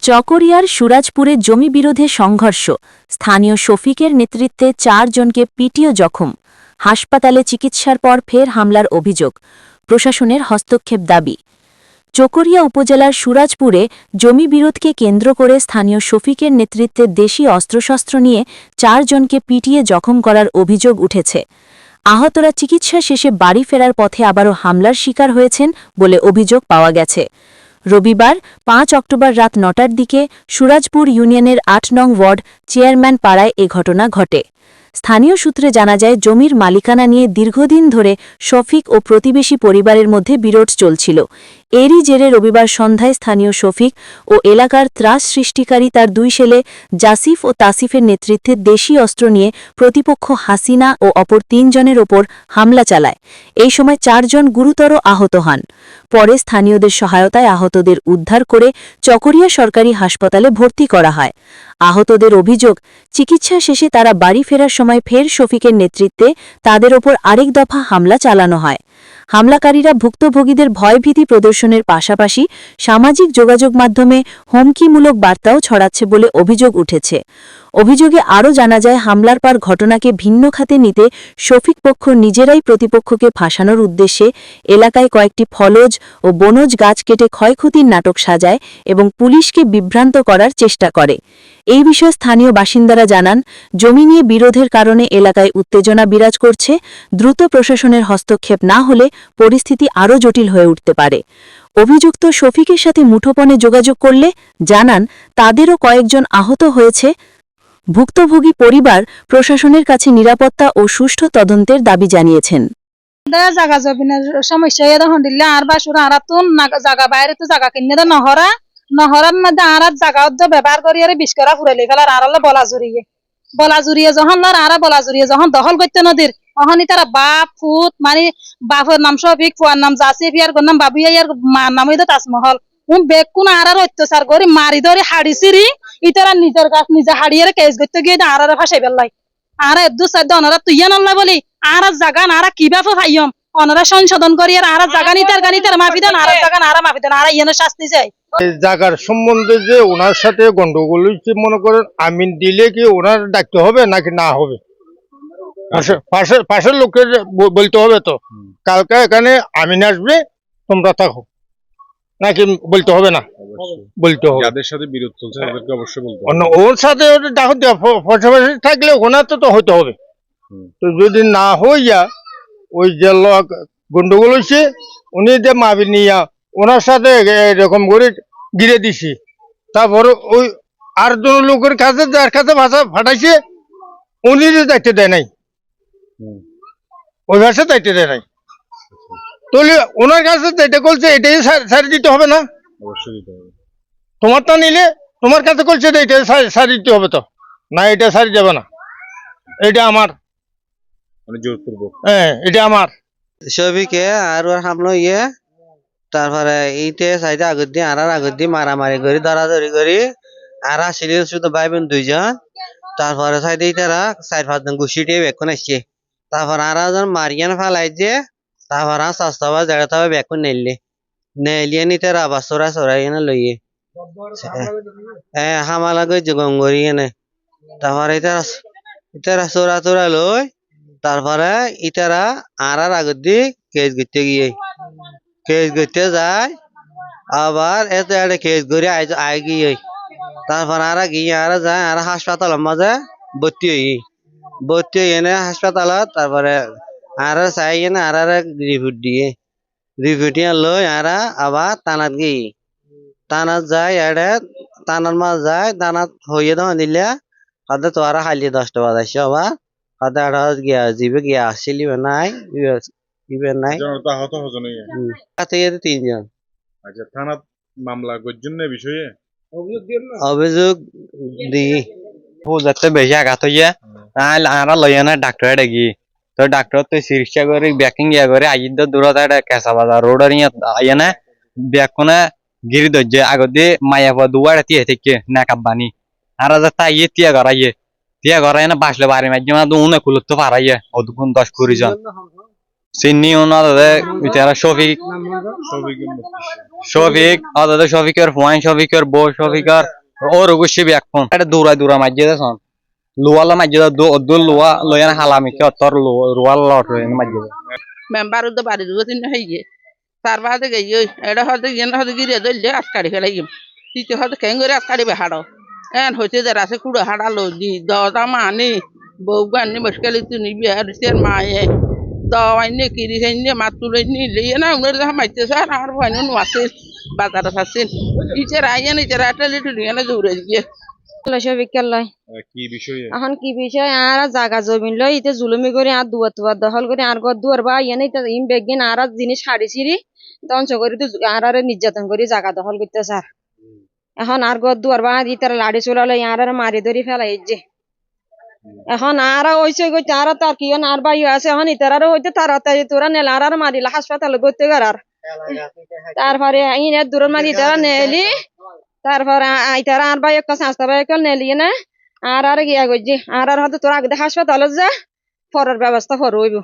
চকরিয়ার সুরাজপুরে জমি বিরোধে সংঘর্ষ। স্থানীয় শফিকের নেতৃত্বে চারজনকে পিটিও জখম। হাসপাতালে চিকিৎসার পর ফের হামলার অভিযোগ। প্রশাসনের হস্তক্ষেপ দাবি। চকরিয়া উপজেলার সুরাজপুরে জমি বিরোধকে কেন্দ্র করে স্থানীয় শফিকের নেতৃত্বে দেশি অস্ত্রশস্ত্র নিয়ে চারজনকে পিটিয়ে জখম করার অভিযোগ উঠেছে। আহতরা চিকিৎসা শেষে বাড়ি ফেরার পথে আবারও হামলার শিকার হয়েছেন বলে অভিযোগ পাওয়া গেছে। রবিবার পাঁচ অক্টোবর রাত নটার দিকে সুরাজপুর ইউনিয়নের আট নং ওয়ার্ড চেয়ারম্যান পাড়ায় এ ঘটনা ঘটে। স্থানীয় সূত্রে জানা যায়, জমির মালিকানা নিয়ে দীর্ঘদিন ধরে শফিক ও প্রতিবেশী পরিবারের মধ্যে বিরোধ চলছিল। এরই জেরে রবিবার সন্ধ্যায় স্থানীয় শফিক ও এলাকার ত্রাস সৃষ্টিকারী তার দুই ছেলে জাসিফ ও তাসিফের নেতৃত্বে দেশি অস্ত্র নিয়ে প্রতিপক্ষ হাসিনা ও অপর তিনজনের ওপর হামলা চালায়। এই সময় চারজন গুরুতর আহত হন। পরে স্থানীয়দের সহায়তায় আহতদের উদ্ধার করে চকরিয়া সরকারি হাসপাতালে ভর্তি করা হয়। আহতদের অভিযোগ, চিকিৎসা শেষে তারা বাড়ি ফেরার সময় ফের শফিকের নেতৃত্বে তাদের ওপর আরেক দফা হামলা চালানো হয়। হামলাকারীরা ভুক্তভোগীদের ভয়ভীতি প্রদর্শনের পাশাপাশি সামাজিক যোগাযোগ মাধ্যমে হুমকিমূলক বার্তাও ছড়াচ্ছে বলে অভিযোগ উঠেছে। অভিযোগে আরও জানা যায়, হামলার পর ঘটনাকে ভিন্ন খাতে নিতে শফিক পক্ষ নিজেরাই প্রতিপক্ষকে ফাঁসানোর উদ্দেশ্যে এলাকায় কয়েকটি ফলজ ও বনজ গাছ কেটে ক্ষয়ক্ষতির নাটক সাজায় এবং পুলিশকে বিভ্রান্ত করার চেষ্টা করে। এই বিষয়ে স্থানীয় বাসিন্দারা জানান, জমি নিয়ে বিরোধের কারণে এলাকায় উত্তেজনা বিরাজ করছে, দ্রুত প্রশাসনের হস্তক্ষেপ না হলে পরিস্থিতি আরও জটিল হয়ে উঠতে পারে। অভিযুক্ত শফিকের সাথে মুঠোপণে যোগাযোগ করলে জানান, তাদেরও কয়েকজন আহত হয়েছে। ভুক্তভোগী পরিবার প্রশাসনের কাছে নিরাপত্তা ও সুষ্ঠু তদন্তের দাবি জানিয়েছেন। দেয়া জাগা জমিনের সমস্যা আর বাসুর আর জাগা, বাইরে তো জাগা কিনে নহরা। নহরার মধ্যে আর জাগা অর্ধ ব্যবহার করি আর বিষ করা ফুরাইলে ফেলার আর বলা জুড়িয়ে বলা জুড়িয়ে যখন লর আর বলা জুড়িয়ে যখন দখল করতে নদীর অহনি তারা বাপ ফুত মানে বাপের নাম শফিক ফুয়ার নাম জাসিফ ইয়ার নাম বাবু ইয়ার মার নাম হইতো তাজমহল। উন বেগ কোন আর আর অত্যাচার করি মারি ধরে হাড়ি সিরি ইতারা নিজের গাছ নিজে হাড়িয়ে কেস করতে গিয়ে আর আর ফাঁসাই পেলাই আর দু সাইড অনারা তুইয়া নল্লা বলি। আর জাগা নারা কীভাবে ভাইয়ম। অনারা সংশোধন করি আর আর জাগা নিতার গানি তার মাফি দেন আর জাগা নারা মাফি দেন আর ইয়েনের শাস্তি চাই। এই জায়গার সম্বন্ধে যে ওনার সাথে গন্ডগোল হয়েছে মনে করেন আমিন দিলে কি ওনার ডাকতে হবে নাকি না হবে? পাশে- পাশের লোকের বলতে হবে তো। কালকে এখানে আমিন আসবে তোমরা থাকো। নাকি বলতে হবে না? বলতে হবে। যাদের সাথে বিরোধ চলছে তাদেরকে অবশ্যই বলতে হবে। ওর সাথে ডাকতে পাশাপাশি থাকলে ওনার তো তো হইতে হবে। তো যদি না হইয়া ওই যে লোক গন্ডগোল হয়েছে উনি যে মাবি নিয়া ওনার সাথে এরকম করে গিরে দিছি। তারপর ওই আর জন লোকের কাছে যার কাছে ভাষা ফাটাইছে উনি যে দায়িত্ব দেয় নাই। ওই ভাষা দায়িত্ব দেয় নাই। তাহলে ওনার কাছে যেটা করছে এটাই সারি দিতে হবে না? অবশ্যই দিতে তোমারটা নিলে তোমার কাছে করছে এটা সারি- দিতে হবে তো? না এটা সারি যাবে না। এটা আমার। মানে জোরপূর্বক। হ্যাঁ এটা আমার। ছবিকে আর হামলো ইয়ে তারপরে এইটে সাইডে আগত দিয়ে আর আগত দিয়ে মারামারি করি ধরাধরি করি আর আসলে শুধু ভাই বোন দুইজন। তারপরে সাইডে তারা চার পাঁচজন ঘুষি দিয়ে বেকুন আসছে তারপর আর একজন মারিয়ান ফালাই দিয়ে, তারপর আর সস্তা বা জায়গা তবে বেকুন নেইলে নেইলিয়ে নিতে রাবা চোরা চোরাই এনে লইয়ে হ্যাঁ হামালা গই গঙ্গরি এনে তারপরে ইতারা ইতারা চোরা চোরা লই তারপরে ইতারা আর আর আগত দি কেস গিয়ে কেস করতে যায়। আবার এত একটা কেস করে আই আই গিয়ে তারপর আর গিয়ে আর যায়, আর হাসপাতালের মাঝে ভর্তি হই। ভর্তি হয়ে এনে হাসপাতালত, তারপরে আর চাই এনে আর আর রিপোর্ট দিয়ে। রিপোর্ট লই আর আবার টানাত গিয়ে। টানাত যায় এড়ে টানার মাঝ যায় টানাত হইয়ে দেওয়া দিলে কাদে তো আর হালিয়ে দশটা বাজাইছে আবার। কাদে আর গিয়া, জিবে গিয়া আসছিল নাই ইবে নাই। তো আহত হজন কাছে গিয়ে তিনজন। আচ্ছা থানা মামলা গর্জন বিষয়ে? অভিযোগ দি। যাতে বেশি আঘাত হইয়া তাহলে আমরা লইয়া না ডাক্তারে ডাকি তো ডাক্তার তো চিকিৎসা করে ব্যাকিং ইয়া করে আইর দূরত একটা কেঁচা বাজার রোডের ইয়া আইয়া না ব্যাকনে গিরি ধরছে আগত দিয়ে মায়া পা দুয়ার তিয়া থেকে নাকাব বানি আর যে তাই ইয়ে তিয়া গড়াইয়ে তিয়া গড়াই না বাসলে বাড়ি মাঝে মানে উনে কুলতে পারাইয়ে অদুকুন দশ কুড়ি জন সিন্নি ওনাদের ইতারা শফিক সবিকের মুখ শফিক আদাদের শফিকের ফুয়াইন শফিকের বউ শফিকার, ওর গুছি ব্যাকফোন এটা দূরা দূরা মাঝে দেন লুয়ালা মাঝে দু দু লুয়া লয়ান হালামি কে, তোর লুয়াল লট হয়ে মাঝে মেম্বার উদ্দ বাড়ি দুটো তিন হয়ে তার বাদে গেই, ওই এটা হয়তো ইয়ে হয়তো গিরে ধরলে আজকাড়ি ফেলাই তৃতীয় হয়তো কেন করে আজকাড়ি বেহাড়ো এন হইতে যারা আছে কুড়ো হাড়ালো দি দটা মানি, বউ গানি মুশকিল তুমি বিহার সের মায়ে। দাওয়াইনে কিরি হেনে মাতুলে নিলে না উনার যা মাইতে স্যার ভাইনো নোয়াছে বাজারে আছেন ইচারা আইয়েন ইচারা একটা লিটু নিয়ে না দৌড়ে গিয়ে। এখন কি বিষয়? আর জাগা জমিন লই ইতে জুলুমি করে আর দুয়ার তুয়ার দখল করে আর ঘর দুয়ার বা ইয়ে ইতে ইম বেগিন আর জিনিস হাড়ি ছিড়ি ধ্বংস করে তো আর আর নির্যাতন করে জাগা দখল করতে স্যার এখন আর ঘর দুয়ার বা ইতার লাড়ি চলালে আর আর মারি ধরি ফেলাই যে এখন আর ওইসে গইতে, আর তার কি আর বাই আছে এখন ইতার আর হইতে, তার তোরা নেলা, আর আর মারিলা, হাসপাতালে গইতে গার আর তারপরে ইনে দূরের মারি তারা নেলি তারপরে আইতারা আর বাই একটা সংস্থা বাই একটা নেলি না, আর আর গিয়া গজি আর আর হয়তো তোরা আগে হাসপাতালে যা, পরের ব্যবস্থা করব